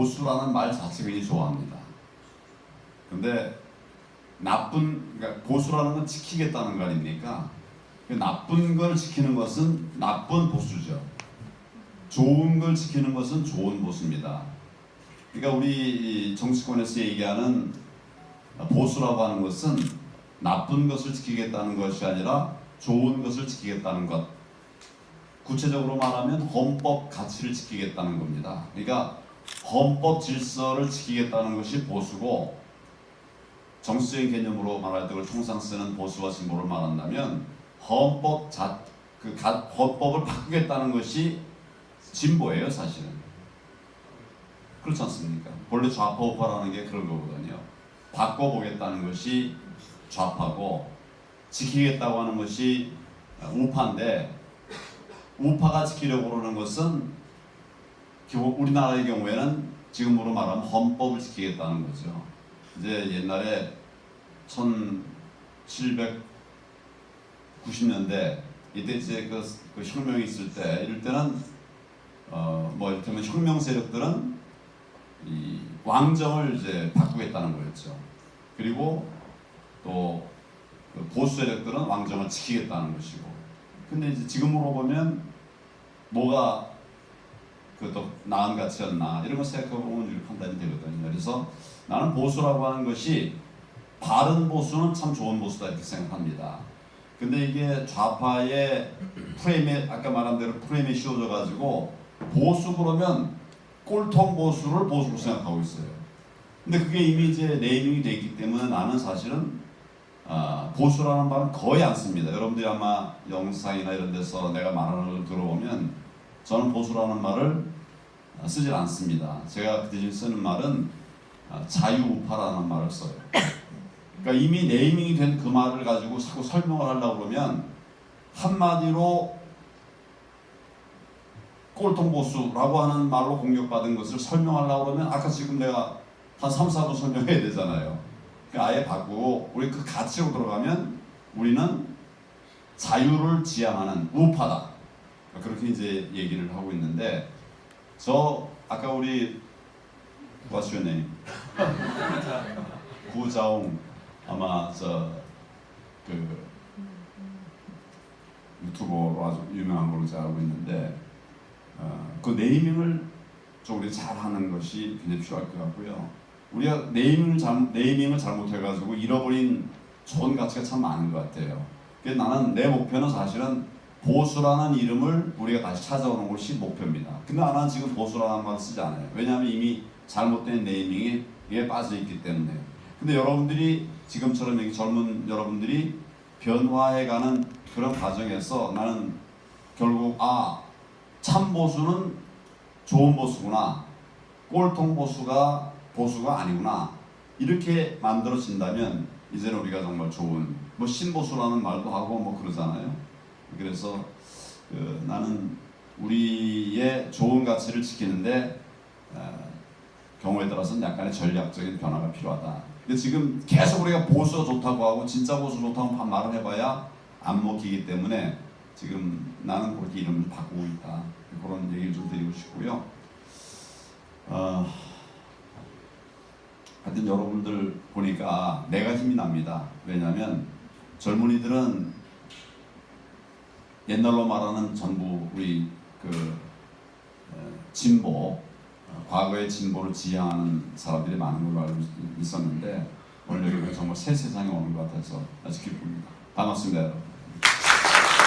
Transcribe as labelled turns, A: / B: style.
A: 보수라는 말 자체 굉장히 좋아합니다. 근데 나쁜 그러니까 보수라는 건 지키겠다는 거 아닙니까? 그 나쁜 걸 지키는 것은 나쁜 보수죠. 좋은 걸 지키는 것은 좋은 보수입니다. 그러니까 우리 이 정치권에서 얘기하는 보수라고 하는 것은 나쁜 것을 지키겠다는 것이 아니라 좋은 것을 지키겠다는 것. 구체적으로 말하면 헌법 가치를 지키겠다는 겁니다. 그러니까 헌법 질서를 지키겠다는 것이 보수고 정치적인 개념으로 말할 때 통상 쓰는 보수와 진보를 말한다면 헌법 자, 그 가, 헌법을 바꾸겠다는 것이 진보예요, 사실은. 그렇지 않습니까? 본래 좌파 우파라는 게 그런 거거든요. 바꿔보겠다는 것이 좌파고 지키겠다고 하는 것이 우파인데 우파가 지키려고 그러는 것은 우리나라의 경우에는 지금으로 말하면 헌법을 지키겠다는 거죠. 이제 옛날에 1790년대 이때 이제 그, 그 혁명이 있을 때 이럴 때는 어뭐 이를테면 혁명 세력들은 이 왕정을 이제 바꾸겠다는 거였죠. 그리고 또 그 보수 세력들은 왕정을 지키겠다는 것이고. 근데 이제 지금으로 보면 뭐가 그더 나은 가치였나 이런 걸 생각해보면 이렇게 판단이 되거든요. 그래서 나는 보수라고 하는 것이 바른 보수는 참 좋은 보수다 이렇게 생각합니다. 근데 이게 좌파의 프레임에 아까 말한 대로 프레임에 씌워져 가지고 보수 그러면 꼴통 보수를 보수로 생각하고 있어요. 근데 그게 이미 이제 네이밍이 돼 있기 때문에 나는 사실은 아, 보수라는 말은 거의 안 씁니다. 여러분들이 아마 영상이나 이런 데서 내가 말하는 걸 들어보면 저는 보수라는 말을 아, 쓰질 않습니다. 제가 그 대신 쓰는 말은 아, 자유우파라는 말을 써요. 그러니까 이미 네이밍이 된 그 말을 가지고 자꾸 설명을 하려고 그러면 한마디로 꼴통보수라고 하는 말로 공격받은 것을 설명하려고 그러면 아까 지금 내가 한 3, 4분 설명해야 되잖아요. 아예 바꾸고 우리 그 가치로 들어가면 우리는 자유를 지향하는 우파다. 그렇게 이제 얘기를 하고 있는데 저 아까 우리 What's your name? 구자웅 아마 저그 유튜버로 아주 유명한 걸로 제가 알고 있는데 어, 그 네이밍을 좀 우리 잘하는 것이 굉장히 필요할 것 같고요. 우리가 네이밍을 잘 네이밍을 잘못해가지고 잃어버린 좋은 가치가 참 많은 것 같아요. 나는 내 목표는 사실은 보수라는 이름을 우리가 다시 찾아오는 것이 목표입니다. 근데 나는 지금 보수라는 말을 쓰지 않아요. 왜냐하면 이미 잘못된 네이밍이 에 빠져 있기 때문에. 근데 여러분들이 지금처럼 여기 젊은 여러분들이 변화해가는 그런 과정에서 나는 결국 아 참 보수는 좋은 보수구나 꼴통 보수가 보수가 아니구나 이렇게 만들어진다면 이제는 우리가 정말 좋은 뭐 신보수라는 말도 하고 뭐 그러잖아요. 그래서 그 나는 우리의 좋은 가치를 지키는데 어, 경우에 따라서는 약간의 전략적인 변화가 필요하다. 근데 지금 계속 우리가 보수가 좋다고 하고 진짜 보수 좋다고 한 말을 해봐야 안 먹히기 때문에 지금 나는 그렇게 이름을 바꾸고 있다. 그런 얘기를 좀 드리고 싶고요. 어, 하여튼 여러분들 보니까 내가 힘이 납니다. 왜냐하면 젊은이들은 옛날로 말하는 전부 우리 그 어, 진보 어, 과거의 진보를 지향하는 사람들이 많은 걸로 알고 있- 있었는데 오늘 여기 정말 새 세상에 오는 것 같아서 아주 기쁩니다. 반갑습니다 여러분.